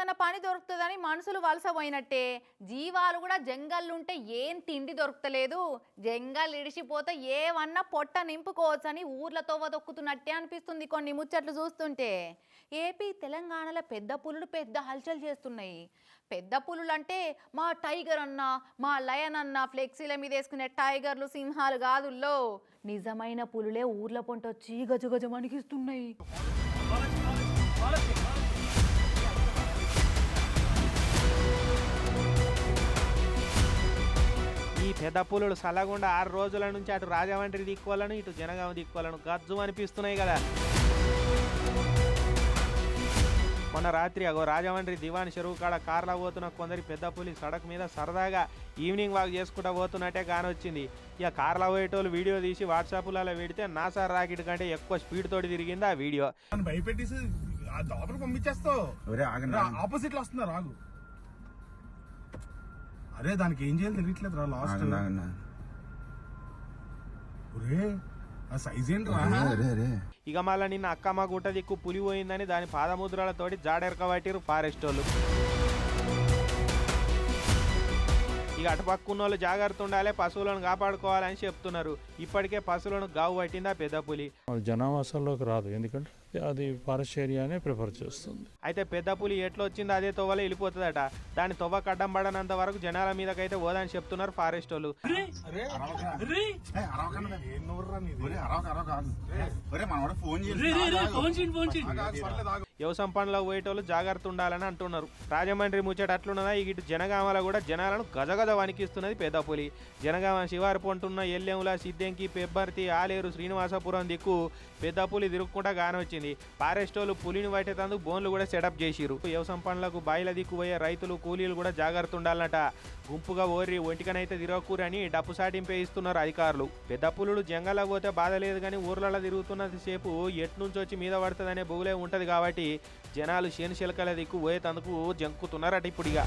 ఏదైనా పని దొరుకుతుందని మనుషులు వలస పోయినట్టే. జీవాలు కూడా జంగల్లుంటే ఏం తిండి దొరకలేదు జంగల్ ఇడిచిపోతే ఏమన్నా పొట్ట నింపుకోవచ్చని ఊర్ల తోవ దొక్కుతున్నట్టే అనిపిస్తుంది కొన్ని ముచ్చట్లు చూస్తుంటే. ఏపీ తెలంగాణలో పెద్ద పులులు పెద్ద హల్చల్ చేస్తున్నాయి. పెద్ద పులులు అంటే మా టైగర్ అన్న మా లయన్ అన్న ఫ్లెక్సీల మీద వేసుకునే టైగర్లు సింహాలు కాదుల్లో. నిజమైన పులులే ఊర్ల పొంటొచ్చి గజగజ మణిగిస్తున్నాయి పెద్ద పులులు సలగుండా ఆరు రోజుల నుంచి అటు రాజమండ్రి దిక్కోలను ఇటు జనగామ దిక్కోలను గజ్జు అనిపిస్తున్నాయి కదా. మొన్న రాత్రి అగో రాజమండ్రి దివాన్ చెరువు కాడ కార్లో పోతున్న కొందరి పెద్ద పులి సడక్ మీద సరదాగా ఈవినింగ్ వాక్ చేసుకుంటా పోతున్నట్టే కానొచ్చింది ఇక కార్లో పోయేటోళ్ళు వీడియో తీసి వాట్సాప్లలో పెడితే నాసార్ రాకెట్ కంటే ఎక్కువ స్పీడ్ తోటి తిరిగింది ఆ వీడియో. భయపెట్టేసి ఆపోజిట్లో వస్తున్నారు రాగు. అరే దానికి ఏం చేయాలి తెలియట్లేదు రా లాస్ట్ ఆగండి ఆగండి ఒరే ఆ సైజ్ ఏంటి రా అరే అరే ఇక మళ్ళీ నిన్న అక్కమ్మ గుట్ట దిక్కు పులి పోయిందని దాని పాదముద్రలతోటి జాడెరకబట్టిరు ఫారెస్ట్ వాళ్ళు. ఇక అటుపక్కున్న వాళ్ళు జాగ్రత్త ఉండాలి పశువులను కాపాడుకోవాలని చెప్తున్నారు. ఇప్పటికే పశువులను గావు పట్టిందా పెద్ద పులి. అది జనావాసాల్లోకి రాదు ఎందుకంటే అది ఫారెస్ట్ ఏరియానే ప్రిఫర్ చేస్తుంది. అయితే పెద్ద పులి ఎట్లా వచ్చిందో అదే తొవ్వలో వెళ్ళిపోతుందట. దాని తొవ్వ కడ్డం పడనంత వరకు జనాల మీదకైతే పోదని చెప్తున్నారు ఫారెస్ట్ వాళ్ళు. వ్యవసాయం పనులకు పోయేటోళ్ళు జాగ్రత్త ఉండాలని అంటున్నారు. రాజమండ్రి ముచ్చట అట్లున్నదా? ఇటు జనగామలో కూడా జనాలను గజగజ వణికిస్తున్నది పెద్ద పులి. జనగామ శివారు పొంటున్న ఎల్లెముల సిద్ధంకి పెబ్బర్తి ఆలేరు శ్రీనివాసపురం దిక్కు పెద్ద పులి తిరుక్కుంటా కానొచ్చింది ఫారెస్ట్ పారెస్టోలు పులిని పట్టేటందుకు బోన్లు కూడా సెటప్ చేసిరు వ్యవసాయం పనులకు బాయిల దిక్కు పోయే రైతులు కూలీలు కూడా జాగ్రత్త ఉండాలన్నట గుంపుగా ఓరి ఒంటికనైతే తిరగకూరని డప్పు సాటింపే ఇస్తున్నారు అధికారులు. పెద్ద పులులు జంగల పోతే బాధ లేదు కానీ ఊర్లలో తిరుగుతున్నంత సేపు ఎట్నుంచి వచ్చి మీద పడుతుందనే బుగులే ఉంటుంది కాబట్టి జనాలు శని శిలకల దిక్కు పోయేటందుకు జంకుతున్నారట ఇప్పుడు ఇక